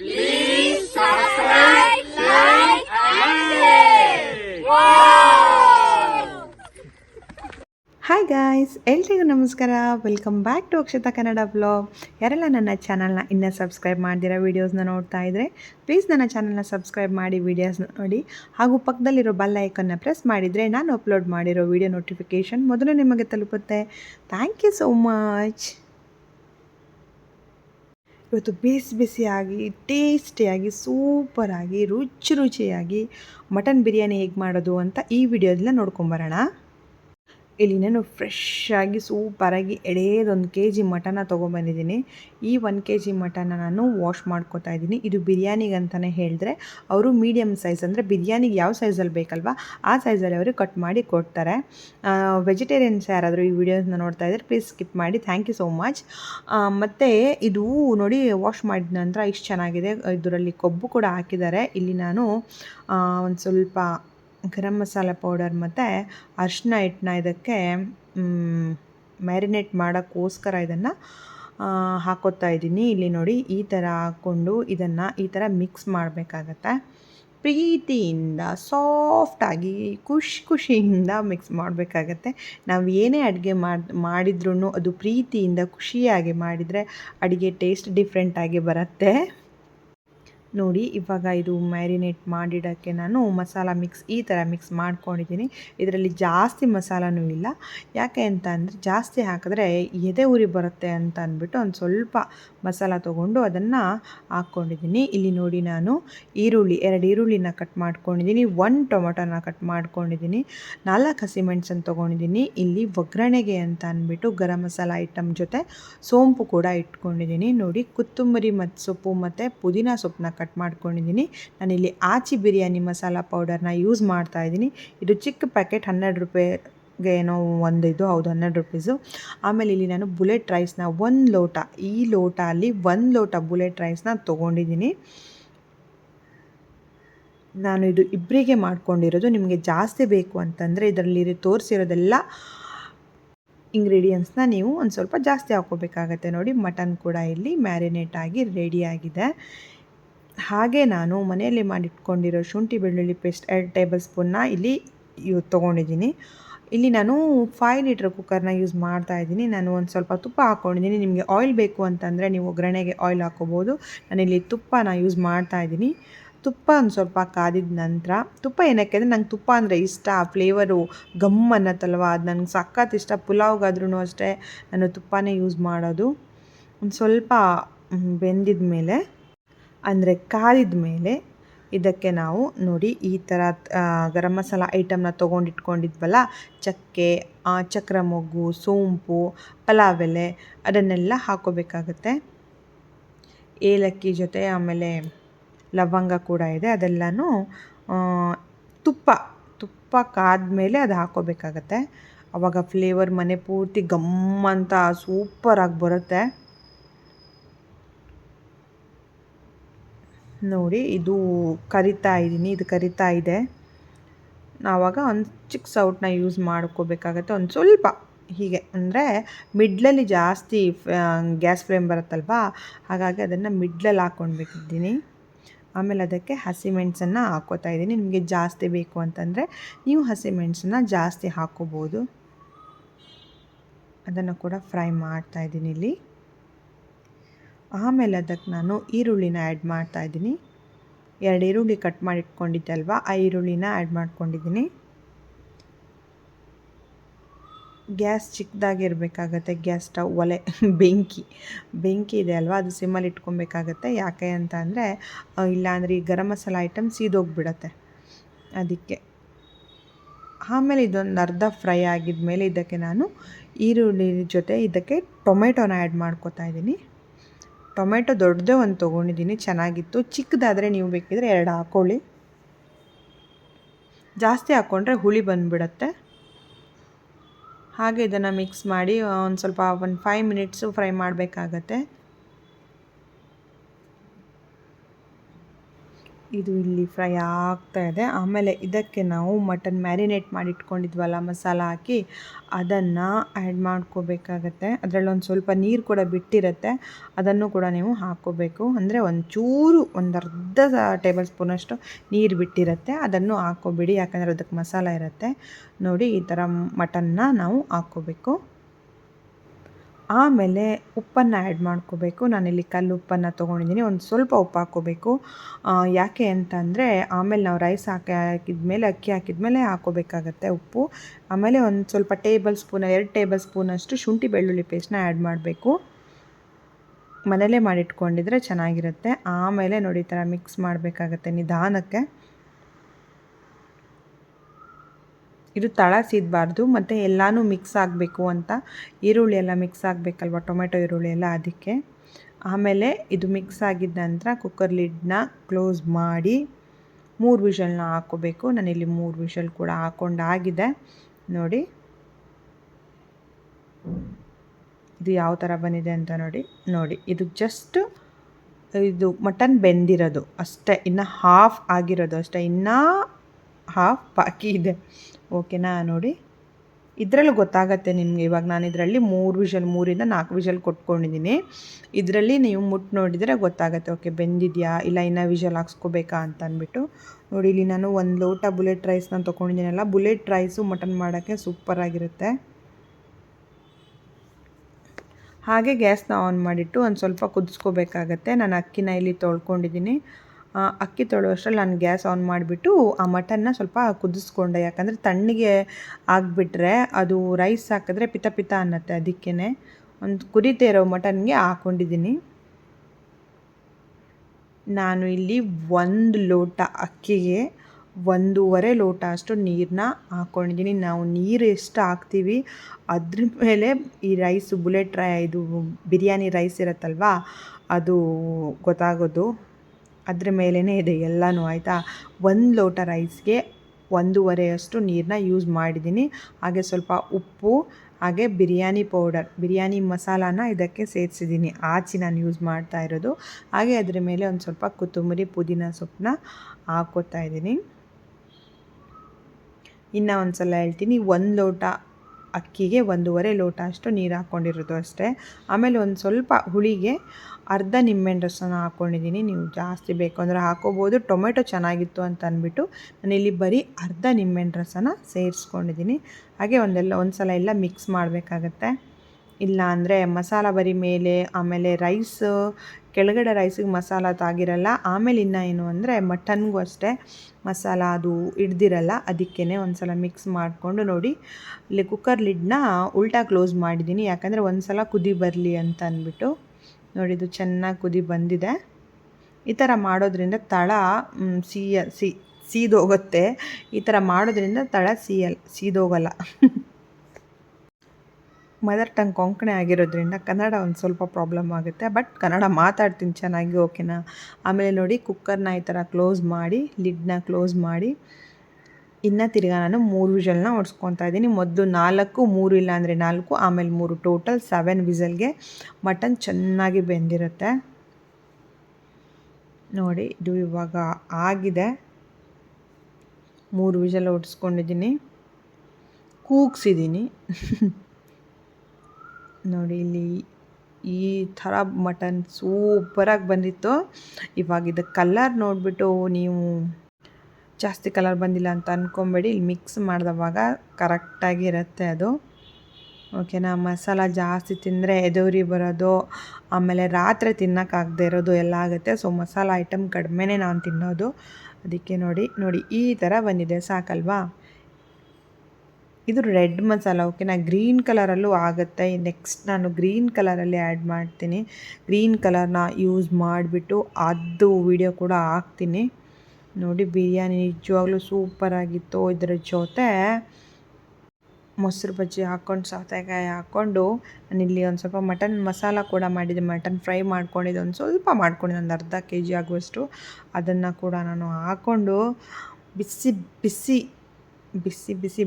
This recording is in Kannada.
Please subscribe, like, and! Hi guys ಎಲ್ರಿಗೂ ನಮಸ್ಕಾರ. Welcome back to Akshata Kannada blog ಯಾರೆಲ್ಲ ನನ್ನ ಚಾನಲ್ನ ಇನ್ನೂ ಸಬ್ಸ್ಕ್ರೈಬ್ ಮಾಡ್ದಿರೋ ವೀಡಿಯೋಸ್ನ ನೋಡ್ತಾ ಇದ್ದರೆ ಪ್ಲೀಸ್ ನನ್ನ ಚಾನಲ್ನ ಸಬ್ಸ್ಕ್ರೈಬ್ ಮಾಡಿ ವೀಡಿಯೋಸ್ನ ನೋಡಿ. ಹಾಗೂ ಪಕ್ಕದಲ್ಲಿರೋ ಬೆಲ್ ಐಕನ್ನ ಪ್ರೆಸ್ ಮಾಡಿದರೆ ನಾನು ಅಪ್ಲೋಡ್ ಮಾಡಿರೋ ವೀಡಿಯೋ ನೋಟಿಫಿಕೇಷನ್ ಮೊದಲು ನಿಮಗೆ ತಲುಪುತ್ತೆ. ಥ್ಯಾಂಕ್ ಯು ಸೋ ಮಚ್ ಇವತ್ತು ಬಿಸಿ ಬಿಸಿಯಾಗಿ, ಟೇಸ್ಟಿಯಾಗಿ, ಸೂಪರಾಗಿ, ರುಚಿ ರುಚಿಯಾಗಿ ಮಟನ್ ಬಿರಿಯಾನಿ ಹೇಗೆ ಮಾಡೋದು ಅಂತ ಈ ವಿಡಿಯೋದನ್ನ ನೋಡ್ಕೊಂಬರೋಣ. ಇಲ್ಲಿ ನಾನು ಫ್ರೆಶ್ ಆಗಿ ಸೂಪರಾಗಿ ಎಳೆಯದೊಂದು ಕೆ ಜಿ ಮಟನ ತೊಗೊಂಬಂದಿದ್ದೀನಿ ಈ ಒಂದು ಕೆ ಜಿ ಮಟನ ನಾನು ವಾಶ್ ಮಾಡ್ಕೋತಾ ಇದ್ದೀನಿ. ಇದು ಬಿರಿಯಾನಿಗೆ ಅಂತಲೇ ಹೇಳಿದ್ರೆ ಅವರು ಮೀಡಿಯಮ್ ಸೈಜ್ ಅಂದರೆ ಬಿರಿಯಾನಿಗೆ ಯಾವ ಸೈಜಲ್ಲಿ ಬೇಕಲ್ವಾ ಆ ಸೈಜಲ್ಲಿ ಅವರು ಕಟ್ ಮಾಡಿ ಕೊಡ್ತಾರೆ. ವೆಜಿಟೇರಿಯನ್ಸ್ ಯಾರಾದರೂ ಈ ವಿಡಿಯೋಸ್ನ ನೋಡ್ತಾ ಇದ್ದಾರೆ ಪ್ಲೀಸ್ ಸ್ಕಿಪ್ ಮಾಡಿ. ಥ್ಯಾಂಕ್ ಯು ಸೋ ಮಚ್ ಮತ್ತು ಇದು ನೋಡಿ ವಾಶ್ ಮಾಡಿದ ನಂತರ ಇಷ್ಟು ಚೆನ್ನಾಗಿದೆ. ಇದರಲ್ಲಿ ಕೊಬ್ಬು ಕೂಡ ಹಾಕಿದ್ದಾರೆ. ಇಲ್ಲಿ ನಾನು ಒಂದು ಸ್ವಲ್ಪ ಗರಂ ಮಸಾಲ ಪೌಡರ್ ಮತ್ತು ಅರಿಶಿನ ಹಿಟ್ಟನ್ನ ಇದಕ್ಕೆ ಮ್ಯಾರಿನೇಟ್ ಮಾಡೋಕ್ಕೋಸ್ಕರ ಇದನ್ನು ಹಾಕೋತಾ ಇದ್ದೀನಿ. ಇಲ್ಲಿ ನೋಡಿ ಈ ಥರ ಹಾಕ್ಕೊಂಡು ಇದನ್ನು ಈ ಥರ ಮಿಕ್ಸ್ ಮಾಡಬೇಕಾಗತ್ತೆ. ಪ್ರೀತಿಯಿಂದ ಸಾಫ್ಟಾಗಿ ಖುಷಿ ಖುಷಿಯಿಂದ ಮಿಕ್ಸ್ ಮಾಡಬೇಕಾಗತ್ತೆ. ನಾವು ಏನೇ ಅಡುಗೆ ಮಾಡಿ ಮಾಡಿದ್ರೂ ಅದು ಪ್ರೀತಿಯಿಂದ, ಖುಷಿಯಾಗಿ ಮಾಡಿದರೆ ಅಡುಗೆ ಟೇಸ್ಟ್ ಡಿಫ್ರೆಂಟಾಗಿ ಬರುತ್ತೆ. ನೋಡಿ, ಇವಾಗ ಇದು ಮ್ಯಾರಿನೇಟ್ ಮಾಡಿಡೋಕ್ಕೆ ನಾನು ಮಸಾಲ ಮಿಕ್ಸ್ ಈ ಥರ ಮಿಕ್ಸ್ ಮಾಡ್ಕೊಂಡಿದ್ದೀನಿ. ಇದರಲ್ಲಿ ಜಾಸ್ತಿ ಮಸಾಲನೂ ಇಲ್ಲ. ಯಾಕೆ ಅಂತ ಅಂದರೆ, ಜಾಸ್ತಿ ಹಾಕಿದ್ರೆ ಎದೆ ಉರಿ ಬರುತ್ತೆ ಅಂತ ಅಂದ್ಬಿಟ್ಟು ಒಂದು ಸ್ವಲ್ಪ ಮಸಾಲ ತೊಗೊಂಡು ಅದನ್ನು ಹಾಕ್ಕೊಂಡಿದ್ದೀನಿ. ಇಲ್ಲಿ ನೋಡಿ ನಾನು ಈರುಳ್ಳಿ, ಎರಡು ಈರುಳ್ಳಿನ ಕಟ್ ಮಾಡ್ಕೊಂಡಿದ್ದೀನಿ ಒನ್ ಟೊಮೊಟೊನ ಕಟ್ ಮಾಡ್ಕೊಂಡಿದ್ದೀನಿ, ನಾಲ್ಕು ಹಸಿಮೆಣ್ಸನ್ನು ತೊಗೊಂಡಿದ್ದೀನಿ. ಇಲ್ಲಿ ಒಗ್ಗರಣೆಗೆ ಅಂತ ಅಂದ್ಬಿಟ್ಟು ಗರಂ ಮಸಾಲ ಐಟಮ್ ಜೊತೆ ಸೋಂಪು ಕೂಡ ಇಟ್ಕೊಂಡಿದ್ದೀನಿ. ನೋಡಿ, ಕೊತ್ತಂಬರಿ ಮತ್ತು ಸೊಪ್ಪು ಮತ್ತು ಪುದೀನ ಸೊಪ್ಪನ್ನ ಕಟ್ ಮಾಡ್ಕೊಂಡಿದ್ದೀನಿ. ನಾನಿಲ್ಲಿ ಆಚಿ ಬಿರಿಯಾನಿ ಮಸಾಲ ಪೌಡರ್ನ ಯೂಸ್ ಮಾಡ್ತಾ ಇದ್ದೀನಿ. ಇದು ಚಿಕ್ಕ ಪ್ಯಾಕೆಟ್ ಹನ್ನೆರಡು ರೂಪಾಯಿಗೆ ಏನೋ ಒಂದು ಇದು, ಹೌದು, ಹನ್ನೆರಡು ರುಪೀಸು ಆಮೇಲೆ ಇಲ್ಲಿ ನಾನು ಬುಲೆಟ್ ರೈಸ್ನ ಒಂದು ಲೋಟ, ಈ ಲೋಟ ಅಲ್ಲಿ ಒಂದು ಲೋಟ ಬುಲೆಟ್ ರೈಸ್ನ ತೊಗೊಂಡಿದ್ದೀನಿ. ನಾನು ಇದು ಇಬ್ಬರಿಗೆ ಮಾಡ್ಕೊಂಡಿರೋದು. ನಿಮಗೆ ಜಾಸ್ತಿ ಬೇಕು ಅಂತಂದರೆ ಇದರಲ್ಲಿ ತೋರಿಸಿರೋದೆಲ್ಲ ಇಂಗ್ರೀಡಿಯೆಂಟ್ಸ್ನ ನೀವು ಒಂದು ಸ್ವಲ್ಪ ಜಾಸ್ತಿ ಹಾಕ್ಕೋಬೇಕಾಗತ್ತೆ ನೋಡಿ. ಮಟನ್ ಕೂಡ ಇಲ್ಲಿ ಮ್ಯಾರಿನೇಟ್ ಆಗಿ ರೆಡಿಯಾಗಿದೆ ಹಾಗೆ ನಾನು ಮನೆಯಲ್ಲಿ ಮಾಡಿಟ್ಕೊಂಡಿರೋ ಶುಂಠಿ ಬೆಳ್ಳುಳ್ಳಿ ಪೇಸ್ಟ್ ಎರಡು ಟೇಬಲ್ ಸ್ಪೂನ್ನ ಇಲ್ಲಿ ತೊಗೊಂಡಿದ್ದೀನಿ. ಇಲ್ಲಿ ನಾನು ಫೈವ್ ಲೀಟ್ರ್ ಕುಕ್ಕರ್ನ ಯೂಸ್ ಮಾಡ್ತಾ ಇದ್ದೀನಿ. ನಾನು ಒಂದು ಸ್ವಲ್ಪ ತುಪ್ಪ ಹಾಕ್ಕೊಂಡಿದ್ದೀನಿ ನಿಮಗೆ ಆಯಿಲ್ ಬೇಕು ಅಂತಂದರೆ ನೀವು ಒಗ್ಗರಣೆಗೆ ಆಯಿಲ್ ಹಾಕ್ಕೋಬೋದು ನಾನಿಲ್ಲಿ ತುಪ್ಪನ ಯೂಸ್ ಮಾಡ್ತಾ ಇದ್ದೀನಿ. ತುಪ್ಪ ಒಂದು ಸ್ವಲ್ಪ ಕಾದಿದ ನಂತರ, ತುಪ್ಪ ಏನಕ್ಕೆ ಅಂದರೆ ನಂಗೆ ತುಪ್ಪ ಅಂದರೆ ಇಷ್ಟ, ಆ ಫ್ಲೇವರು ಗಮ್ ಅನ್ನತ್ತಲ್ವ? ಅದು ನನಗೆ ಸಖತ್ ಇಷ್ಟ. ಪುಲಾವ್ಗಾದ್ರೂ ಅಷ್ಟೇ ನಾನು ತುಪ್ಪನೇ ಯೂಸ್ ಮಾಡೋದು. ಒಂದು ಸ್ವಲ್ಪ ಬೆಂದಿದ ಮೇಲೆ ಅಂದರೆ ಕಾದಿದ ಮೇಲೆ ಇದಕ್ಕೆ ನಾವು ನೋಡಿ ಈ ಥರ ಗರಂ ಮಸಾಲ ಐಟಮ್ನ ತೊಗೊಂಡಿಟ್ಕೊಂಡಿದ್ವಲ್ಲ, ಚಕ್ಕೆ ಚಕ್ರ ಮೊಗ್ಗು ಸೋಂಪು ಪಲಾವ್ ಎಲೆ ಅದನ್ನೆಲ್ಲ ಹಾಕೋಬೇಕಾಗತ್ತೆ. ಏಲಕ್ಕಿ ಜೊತೆ ಆಮೇಲೆ ಲವಂಗ ಕೂಡ ಇದೆ, ಅದೆಲ್ಲನೂ ತುಪ್ಪ ತುಪ್ಪ ಕಾದ್ಮೇಲೆ ಅದು ಹಾಕೋಬೇಕಾಗತ್ತೆ. ಆವಾಗ ಫ್ಲೇವರ್ ಮನೆ ಪೂರ್ತಿ ಗಮ್ಮಂತ ಸೂಪರಾಗಿ ಬರುತ್ತೆ. ನೋಡಿ, ಇದು ಕರಿತಾ ಇದ್ದೀನಿ, ಇದು ಕರಿತಾ ಇದೆ. ಆವಾಗ ಒಂದು ಚಿಕ್ಕ ಸೌಟನ್ನ ಯೂಸ್ ಮಾಡ್ಕೋಬೇಕಾಗತ್ತೆ. ಒಂದು ಸ್ವಲ್ಪ ಹೀಗೆ, ಅಂದರೆ ಮಿಡ್ಲಲ್ಲಿ ಜಾಸ್ತಿ ಗ್ಯಾಸ್ ಫ್ಲೇಮ್ ಬರುತ್ತಲ್ವಾ, ಹಾಗಾಗಿ ಅದನ್ನು ಮಿಡ್ಲಲ್ಲಿ ಹಾಕ್ಕೊಳ್ಬೇಕಿದ್ದೀನಿ ಆಮೇಲೆ ಅದಕ್ಕೆ ಹಸಿಮೆಣಸನ್ನು ಹಾಕೋತಾ ಇದ್ದೀನಿ. ನಿಮಗೆ ಜಾಸ್ತಿ ಬೇಕು ಅಂತಂದರೆ ನೀವು ಹಸಿಮೆಣಸನ್ನು ಜಾಸ್ತಿ ಹಾಕೋಬೋದು. ಅದನ್ನು ಕೂಡ ಫ್ರೈ ಮಾಡ್ತಾ ಇದ್ದೀನಿ ಇಲ್ಲಿ. ಆಮೇಲೆ ಅದಕ್ಕೆ ನಾನು ಈರುಳ್ಳಿನ ಆ್ಯಡ್ ಮಾಡ್ತಾ ಇದ್ದೀನಿ. ಎರಡು ಈರುಳ್ಳಿ ಕಟ್ ಮಾಡಿಟ್ಕೊಂಡಿದ್ದೆ ಅಲ್ವಾ ಆ ಈರುಳ್ಳಿನ ಆ್ಯಡ್ ಮಾಡ್ಕೊಂಡಿದ್ದೀನಿ. ಗ್ಯಾಸ್ ಚಿಕ್ಕದಾಗಿರಬೇಕಾಗತ್ತೆ, ಗ್ಯಾಸ್ ಸ್ಟವ್ ಒಲೆ, ಬೆಂಕಿ. ಬೆಂಕಿ ಇದೆ ಅಲ್ವಾ, ಅದು ಸಿಮ್ಮಲ್ಲಿ ಇಟ್ಕೊಬೇಕಾಗತ್ತೆ. ಯಾಕೆ ಅಂತ ಅಂದರೆ ಇಲ್ಲಾಂದರೆ ಈ ಗರಂ ಮಸಾಲ ಐಟಮ್ ಸೀದೋಗ್ಬಿಡತ್ತೆ. ಅದಕ್ಕೆ. ಆಮೇಲೆ ಇದೊಂದು ಅರ್ಧ ಫ್ರೈ ಆಗಿದ ಮೇಲೆ ಇದಕ್ಕೆ ನಾನು ಈರುಳ್ಳಿ ಜೊತೆ ಇದಕ್ಕೆ ಟೊಮೆಟೊನ ಆ್ಯಡ್ ಮಾಡ್ಕೋತಾ ಇದ್ದೀನಿ. ಟೊಮೆಟೊ ದೊಡ್ಡದೇ ಒಂದು ತೊಗೊಂಡಿದ್ದೀನಿ, ಚೆನ್ನಾಗಿತ್ತು. ಚಿಕ್ಕದಾದರೆ ನೀವು ಬೇಕಿದ್ರೆ ಎರಡು ಹಾಕ್ಕೊಳ್ಳಿ ಜಾಸ್ತಿ ಹಾಕ್ಕೊಂಡ್ರೆ ಹುಳಿ ಬಂದುಬಿಡತ್ತೆ. ಹಾಗೆ ಇದನ್ನು ಮಿಕ್ಸ್ ಮಾಡಿ ಒಂದು ಸ್ವಲ್ಪ, ಒಂದು ಫೈವ್ ಮಿನಿಟ್ಸು ಫ್ರೈ ಮಾಡಬೇಕಾಗತ್ತೆ. ಇದು ಇಲ್ಲಿ ಫ್ರೈ ಆಗ್ತಾ ಇದೆ. ಆಮೇಲೆ ಇದಕ್ಕೆ ನಾವು ಮಟನ್ ಮ್ಯಾರಿನೇಟ್ ಮಾಡಿ ಇಟ್ಕೊಂಡಿದ್ವಲ್ಲ ಮಸಾಲ ಹಾಕಿ ಅದನ್ನು ಆ್ಯಡ್ ಮಾಡ್ಕೋಬೇಕಾಗತ್ತೆ. ಅದರಲ್ಲೊಂದು ಸ್ವಲ್ಪ ನೀರು ಕೂಡ ಬಿಟ್ಟಿರುತ್ತೆ. ಅದನ್ನು ಕೂಡ ನೀವು ಹಾಕ್ಕೋಬೇಕು. ಅಂದರೆ ಒಂಚೂರು, ಒಂದು ಅರ್ಧ ಟೇಬಲ್ ಸ್ಪೂನಷ್ಟು ನೀರು ಬಿಟ್ಟಿರುತ್ತೆ. ಅದನ್ನು ಹಾಕ್ಕೋಬಿಡಿ. ಯಾಕಂದರೆ ಅದಕ್ಕೆ ಮಸಾಲ ಇರುತ್ತೆ. ನೋಡಿ, ಈ ಥರ ಮಟನ್ನ ನಾವು ಹಾಕ್ಕೋಬೇಕು. ಆಮೇಲೆ ಉಪ್ಪನ್ನು ಆ್ಯಡ್ ಮಾಡ್ಕೋಬೇಕು. ನಾನಿಲ್ಲಿ ಕಲ್ಲು ಉಪ್ಪನ್ನು ತೊಗೊಂಡಿದ್ದೀನಿ. ಒಂದು ಸ್ವಲ್ಪ ಉಪ್ಪು ಹಾಕೋಬೇಕು ಯಾಕೆ ಅಂತಂದರೆ ಆಮೇಲೆ ನಾವು ರೈಸ್ ಹಾಕಿ ಹಾಕಿದ್ಮೇಲೆ, ಅಕ್ಕಿ ಹಾಕಿದ್ಮೇಲೆ ಹಾಕೋಬೇಕಾಗತ್ತೆ ಉಪ್ಪು. ಆಮೇಲೆ ಒಂದು ಸ್ವಲ್ಪ ಟೇಬಲ್ ಸ್ಪೂನ್ ಎರಡು ಟೇಬಲ್ ಸ್ಪೂನಷ್ಟು ಶುಂಠಿ ಬೆಳ್ಳುಳ್ಳಿ ಪೇಸ್ಟ್ನ ಆ್ಯಡ್ ಮಾಡಬೇಕು. ಮನೇಲೇ ಮಾಡಿಟ್ಕೊಂಡಿದ್ರೆ ಚೆನ್ನಾಗಿರುತ್ತೆ. ಆಮೇಲೆ ನೋಡಿ ಈ ಥರ ಮಿಕ್ಸ್ ಮಾಡಬೇಕಾಗತ್ತೆ ನಿಧಾನಕ್ಕೆ. ಇದು ತಳ ಸೀದಬಾರ್ದು ಮತ್ತು ಎಲ್ಲನೂ ಮಿಕ್ಸ್ ಆಗಬೇಕು ಅಂತ ಈರುಳ್ಳಿ ಎಲ್ಲ ಮಿಕ್ಸ್ ಆಗಬೇಕಲ್ವ, ಟೊಮೆಟೊ ಈರುಳ್ಳಿ ಎಲ್ಲ ಅದಕ್ಕೆ. ಆಮೇಲೆ ಇದು ಮಿಕ್ಸ್ ಆಗಿದ್ದ ನಂತರ ಕುಕ್ಕರ್ ಲಿಡ್ನ ಕ್ಲೋಸ್ ಮಾಡಿ ಮೂರು ವಿಷಲ್ನ ಹಾಕ್ಕೋಬೇಕು. ನಾನಿಲ್ಲಿ ಮೂರು ವಿಷಲ್ ಕೂಡ ಹಾಕೊಂಡಾಗಿದೆ ನೋಡಿ. ಇದು ಯಾವ ಥರ ಬಂದಿದೆ ಅಂತ ನೋಡಿ. ನೋಡಿ, ಇದು ಜಸ್ಟ್ ಇದು ಮಟನ್ ಬೆಂದಿರೋದು. ಅಷ್ಟೇ, ಇನ್ನು ಹಾಫ್ ಆಗಿರೋದು ಅಷ್ಟೇ. ಇನ್ನೂ ಹಾಫ್ ಬಾಕಿ ಇದೆ. ಓಕೆನಾ ನೋಡಿ. ಇದರಲ್ಲೂ ಗೊತ್ತಾಗತ್ತೆ ನಿಮಗೆ ಇವಾಗ ನಾನು ಇದರಲ್ಲಿ ಮೂರು ವಿಷಲ್ ಮೂರಿಂದ ನಾಲ್ಕು ವಿಷಲ್ ಕೊಟ್ಕೊಂಡಿದ್ದೀನಿ ಇದರಲ್ಲಿ ನೀವು ಮುಟ್ಟು ನೋಡಿದರೆ ಗೊತ್ತಾಗುತ್ತೆ ಓಕೆ ಬೆಂದಿದೆಯಾ, ಇಲ್ಲ ಇನ್ನೂ ವಿಷಲ್ ಹಾಕ್ಸ್ಕೋಬೇಕಾ ಅಂತ ಅಂದ್ಬಿಟ್ಟು. ನೋಡಿ, ಇಲ್ಲಿ ನಾನು ಒಂದು ಲೋಟ ಬುಲೆಟ್ ರೈಸ್ನ ತೊಗೊಂಡಿದ್ದೀನಲ್ಲ, ಬುಲೆಟ್ ರೈಸು ಮಟನ್ ಮಾಡೋಕ್ಕೆ ಸೂಪರಾಗಿರುತ್ತೆ ಹಾಗೆ ಗ್ಯಾಸ್ನ ಆನ್ ಮಾಡಿಟ್ಟು ಒಂದು ಸ್ವಲ್ಪ ಕುದಿಸ್ಕೋಬೇಕಾಗತ್ತೆ. ನಾನು ಅಕ್ಕಿನ ಇಲ್ಲಿ ತೊಳ್ಕೊಂಡಿದ್ದೀನಿ ಅಕ್ಕಿ ತೊಳೆಯೋಷ್ಟರಲ್ಲಿ ನಾನು ಗ್ಯಾಸ್ ಆನ್ ಮಾಡಿಬಿಟ್ಟು ಆ ಮಟನ್ನ ಸ್ವಲ್ಪ ಕುದಿಸ್ಕೊಂಡೆ. ಯಾಕಂದರೆ ತಣ್ಣಗೆ ಆಗಿಬಿಟ್ರೆ ಅದು ರೈಸ್ ಹಾಕಿದ್ರೆ ಪಿತ ಪಿತ ಅನ್ನತ್ತೆ ಅದಕ್ಕೇ ಒಂದು ಕುದಿತೇ ಇರೋ ಮಟನ್ಗೆ ಹಾಕ್ಕೊಂಡಿದ್ದೀನಿ ನಾನು ಇಲ್ಲಿ ಒಂದು ಲೋಟ ಅಕ್ಕಿಗೆ ಒಂದೂವರೆ ಲೋಟ ಅಷ್ಟು ನೀರನ್ನ ಹಾಕ್ಕೊಂಡಿದ್ದೀನಿ ನಾವು ನೀರು ಎಷ್ಟು ಹಾಕ್ತೀವಿ, ಅದ್ರ ಮೇಲೆ ಈ ರೈಸು ಬುಲೆಟ್ ರೈ ಇದು ಬಿರಿಯಾನಿ ರೈಸ್ ಇರುತ್ತಲ್ವಾ, ಅದು ಗೊತ್ತಾಗೋದು. ಅದ್ರ ಮೇಲೇ ಇದೆ ಎಲ್ಲನೂ, ಆಯಿತಾ? ಒಂದು ಲೋಟ ರೈಸ್ಗೆ ಒಂದೂವರೆಯಷ್ಟು ನೀರನ್ನ ಯೂಸ್ ಮಾಡಿದ್ದೀನಿ. ಹಾಗೆ ಸ್ವಲ್ಪ ಉಪ್ಪು, ಹಾಗೆ ಬಿರಿಯಾನಿ ಪೌಡರ್, ಬಿರಿಯಾನಿ ಮಸಾಲಾನ ಇದಕ್ಕೆ ಸೇರಿಸಿದ್ದೀನಿ. ಆಚಿ ನಾನು ಯೂಸ್ ಮಾಡ್ತಾ ಇರೋದು. ಹಾಗೆ ಅದರ ಮೇಲೆ ಒಂದು ಸ್ವಲ್ಪ ಕೊತ್ತಂಬರಿ ಪುದೀನ ಸೊಪ್ಪನ್ನ ಹಾಕೋತಾ ಇದ್ದೀನಿ. ಇನ್ನು ಒಂದು ಸಲ ಹೇಳ್ತೀನಿ. ಒಂದು ಲೋಟ ಅಕ್ಕಿಗೆ ಒಂದೂವರೆ ಲೋಟ ಅಷ್ಟು ನೀರು ಹಾಕ್ಕೊಂಡಿರೋದು ಅಷ್ಟೇ. ಆಮೇಲೆ ಒಂದು ಸ್ವಲ್ಪ ಹುಳಿಗೆ ಅರ್ಧ ನಿಂಬೆಹಣ್ಣು ರಸನ ಹಾಕ್ಕೊಂಡಿದ್ದೀನಿ. ನೀವು ಜಾಸ್ತಿ ಬೇಕು ಅಂದರೆ ಹಾಕೋಬೋದು. ಟೊಮೆಟೊ ಚೆನ್ನಾಗಿತ್ತು ಅಂತ ಅಂದ್ಬಿಟ್ಟು ನಾನಿಲ್ಲಿ ಬರೀ ಅರ್ಧ ನಿಂಬೆಹಣ್ಣು ರಸನ ಸೇರಿಸ್ಕೊಂಡಿದ್ದೀನಿ. ಹಾಗೆ ಒಂದೆಲ್ಲ ಒಂದು ಸಲ ಎಲ್ಲ ಮಿಕ್ಸ್ ಮಾಡಬೇಕಾಗತ್ತೆ. ಇಲ್ಲ ಅಂದರೆ ಮಸಾಲ ಬರಿ ಮೇಲೆ, ಆಮೇಲೆ ರೈಸ್ ಕೆಳಗಡೆ ರೈಸಿಗೆ ಮಸಾಲ ತಾಗಿರಲ್ಲ ಆಮೇಲೆ ಇನ್ನೂ ಏನು ಅಂದರೆ ಮಟನ್ಗೂ ಅಷ್ಟೇ ಮಸಾಲ ಅದು ಹಿಡ್ದಿರಲ್ಲ ಅದಕ್ಕೇ ಒಂದು ಸಲ ಮಿಕ್ಸ್ ಮಾಡಿಕೊಂಡು ನೋಡಿ. ಇಲ್ಲಿ ಕುಕ್ಕರ್ ಲಿಡ್ನ ಉಲ್ಟಾ ಕ್ಲೋಸ್ ಮಾಡಿದ್ದೀನಿ, ಯಾಕಂದರೆ ಒಂದು ಸಲ ಕುದಿ ಬರಲಿ ಅಂತ ಅಂದ್ಬಿಟ್ಟು. ನೋಡಿ, ಇದು ಚೆನ್ನಾಗಿ ಕುದಿ ಬಂದಿದೆ. ಈ ಥರ ಮಾಡೋದ್ರಿಂದ ತಳ ಸಿಯ, ಸಿ, ಸೀದೋಗುತ್ತೆ. ಈ ಥರ ಮಾಡೋದ್ರಿಂದ ತಳ ಸೀಯಲ್, ಸೀದೋಗಲ್ಲ. ಮದರ್ ಟಂಗ್ ಕೊಂಕಣಿ ಆಗಿರೋದ್ರಿಂದ ಕನ್ನಡ ಒಂದು ಸ್ವಲ್ಪ ಪ್ರಾಬ್ಲಮ್ ಆಗುತ್ತೆ. ಬಟ್ ಕನ್ನಡ ಮಾತಾಡ್ತೀನಿ ಚೆನ್ನಾಗಿ ಓಕೆನಾ ಆಮೇಲೆ ನೋಡಿ ಕುಕ್ಕರ್ನ ಈ ಥರ ಕ್ಲೋಸ್ ಮಾಡಿ ಲಿಡ್ನ ಕ್ಲೋಸ್ ಮಾಡಿ, ಇನ್ನು ತಿರ್ಗಾ ನಾನು ಮೂರು ವಿಷಲ್ನ ಹೊಡ್ಸ್ಕೊತಾ ಇದ್ದೀನಿ. ಮೊದಲು ನಾಲ್ಕು, ಮೂರು ಇಲ್ಲ ಅಂದರೆ ನಾಲ್ಕು, ಆಮೇಲೆ ಮೂರು. ಟೋಟಲ್ ಸೆವೆನ್ ವಿಸಲ್ಗೆ ಮಟನ್ ಚೆನ್ನಾಗಿ ಬೆಂದಿರುತ್ತೆ. ನೋಡಿ, ಇದು ಇವಾಗ ಆಗಿದೆ. ಮೂರು ವಿಷಲ್ ಹೊಡ್ಸ್ಕೊಂಡಿದ್ದೀನಿ ಕೂಗ್ಸಿದ್ದೀನಿ. ನೋಡಿ, ಇಲ್ಲಿ ಈ ಥರ ಮಟನ್ ಸೂಪರಾಗಿ ಬಂದಿತ್ತು. ಇವಾಗ ಇದು ಕಲ್ಲರ್ ನೋಡಿಬಿಟ್ಟು ನೀವು ಜಾಸ್ತಿ ಕಲರ್ ಬಂದಿಲ್ಲ ಅಂತ ಅಂದ್ಕೊಬೇಡಿ ಇಲ್ಲಿ ಮಿಕ್ಸ್ ಮಾಡಿದವಾಗ ಕರೆಕ್ಟಾಗಿ ಇರುತ್ತೆ ಅದು. ಓಕೆನಾ ಮಸಾಲ ಜಾಸ್ತಿ ತಿಂದರೆ ಎದೋರಿ ಬರೋದು, ಆಮೇಲೆ ರಾತ್ರಿ ತಿನ್ನೋಕ್ಕಾಗದೇ ಇರೋದು ಎಲ್ಲ ಆಗುತ್ತೆ. ಸೊ ಮಸಾಲ ಐಟಮ್ ಕಡಿಮೆನೇ ನಾನು ತಿನ್ನೋದು. ಅದಕ್ಕೆ ನೋಡಿ ನೋಡಿ ಈ ಥರ ಬಂದಿದೆ. ಸಾಕಲ್ವಾ? ಇದು ರೆಡ್ ಮಸಾಲ ಓಕೆನಾ ಗ್ರೀನ್ ಕಲರಲ್ಲೂ ಆಗುತ್ತೆ. ನೆಕ್ಸ್ಟ್ ನಾನು ಗ್ರೀನ್ ಕಲರಲ್ಲಿ ಆ್ಯಡ್ ಮಾಡ್ತೀನಿ. ಗ್ರೀನ್ ಕಲರ್ನ ಯೂಸ್ ಮಾಡಿಬಿಟ್ಟು ಅದು ವಿಡಿಯೋ ಕೂಡ ಹಾಕ್ತೀನಿ. ನೋಡಿ, ಬಿರಿಯಾನಿ ನಿಜವಾಗ್ಲೂ ಸೂಪರಾಗಿತ್ತು ಇದರ ಜೊತೆ. ಮೊಸರು ಬಜ್ಜಿ ಹಾಕ್ಕೊಂಡು ಸೌತೆಕಾಯಿ ಹಾಕ್ಕೊಂಡು ನಾನಿಲ್ಲಿ ಒಂದು ಸ್ವಲ್ಪ ಮಟನ್ ಮಸಾಲ ಕೂಡ ಮಾಡಿದ್ದೆ. ಮಟನ್ ಫ್ರೈ ಮಾಡ್ಕೊಂಡಿದ್ದೆ. ಒಂದು ಸ್ವಲ್ಪ ಮಾಡ್ಕೊಂಡಿದ್ದೆ. ಒಂದು ಅರ್ಧ ಕೆ ಜಿ ಆಗುವಷ್ಟು ಅದನ್ನು ಕೂಡ ನಾನು ಹಾಕ್ಕೊಂಡು ಬಿಸಿ ಬಿಸಿ ಬಿಸಿ ಬಿಸಿ